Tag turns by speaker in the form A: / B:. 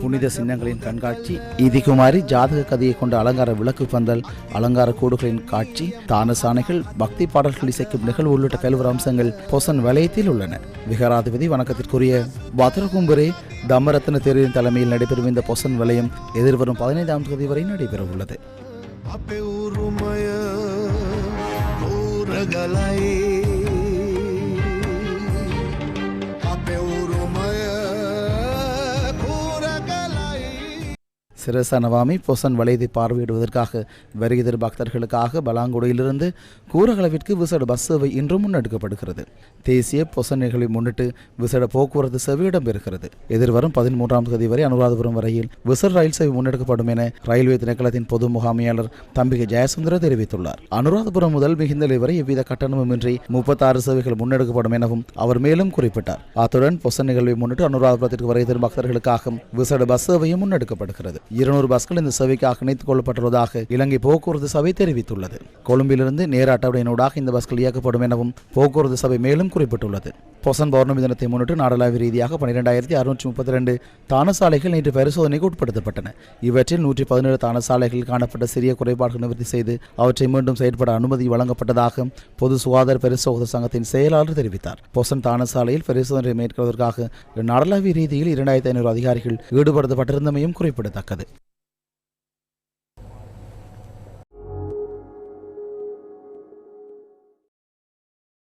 A: புனித சின்னங்களின் கண்காட்சி. இதிகுமாரி ஜாதக கதையை கொண்ட அலங்கார விளக்கு பந்தல் அலங்கார கூடுகளின் காட்சி தான சாணைகள் பக்தி பாடல்கள் இசைக்கும் நிகழ்வு உள்ளிட்ட பல்வேறு அம்சங்கள் பொசன் வலயத்தில் உள்ளன. விகாராதிபதி வணக்கத்திற்குரிய பத்ரகும்பரே தமரத்ன தேரின் தலைமையில் நடைபெறும் இந்த பொசன் வலயம் எதிர்வரும் பதினைந்தாம் தேதி வரை நடைபெற உள்ளது சிரசனவாமி பொசன் வலைதை பார்வையிடுவதற்காக வருகிற பக்தர்களுக்காக பலாங்குடியிலிருந்து கூரகளவிற்கு விசேட பஸ் சேவை இன்றும் முன்னெடுக்கப்படுகிறது. தேசிய பொசன் நிகழ்வை முன்னிட்டு விசேட போக்குவரத்து சேவை இடம்பெறுகிறது. எதிர்வரும் பதிமூன்றாம் தேதி வரை அனுராதபுரம் வரையில் விசேட ரயில் சேவை முன்னெடுக்கப்படும் என ரயில்வே திணைக்களத்தின் பொது முகாமையாளர் தம்பிகை ஜெயசுந்தர தெரிவித்துள்ளார். அனுராதபுரம் முதல் மிகுந்தலை வரை எவ்வித கட்டணமுமின்றி முப்பத்தாறு சேவைகள் முன்னெடுக்கப்படும் எனவும் அவர் மேலும் குறிப்பிட்டார். அத்துடன் பொசன் நிகழ்வை முன்னிட்டு அனுராதபுரத்திற்கு வரை பக்தர்களுக்காகவும் பக்தர்களுக்காக விசேட பஸ் சேவையும் முன்னெடுக்கப்படுகிறது. இருநூறு பஸ்கள் இந்த சேவைக்காக இணைத்துக் கொள்ளப்பட்டுள்ளதாக இலங்கை போக்குவரத்து சபை தெரிவித்துள்ளது. கொழும்பிலிருந்து நேர அட்டவணையினூடாக இந்த பஸ்கள் இயக்கப்படும் எனவும் போக்குவரத்து சபை மேலும் குறிப்பிட்டுள்ளது. பொசன் பௌர்ணமி தினத்தை முன்னிட்டு நாடளாவிய ரீதியாக பன்னிரெண்டாயிரத்தி அறுநூற்றி முப்பத்தி ரெண்டு தானசாலைகள் நேற்று பரிசோதனைக்கு உட்படுத்தப்பட்டன. இவற்றில் நூற்றி பதினேழு தானசாலைகளில் காணப்பட்ட சிறிய குறைபாடுகள் நிவர்த்தி செய்து அவற்றை மீண்டும் செயற்பட அனுமதி வழங்கப்பட்டதாக பொது சுகாதார பரிசோதனை சங்கத்தின் செயலாளர் தெரிவித்தார். பொசன் தானசாலையில் பரிசோதனை மேற்கொள்வதற்காக நாடளாவிய ரீதியில் இரண்டாயிரத்தி ஐநூறு அதிகாரிகள் ஈடுபடுத்தப்பட்டிருந்தமையும் குறிப்பிடத்தக்கது.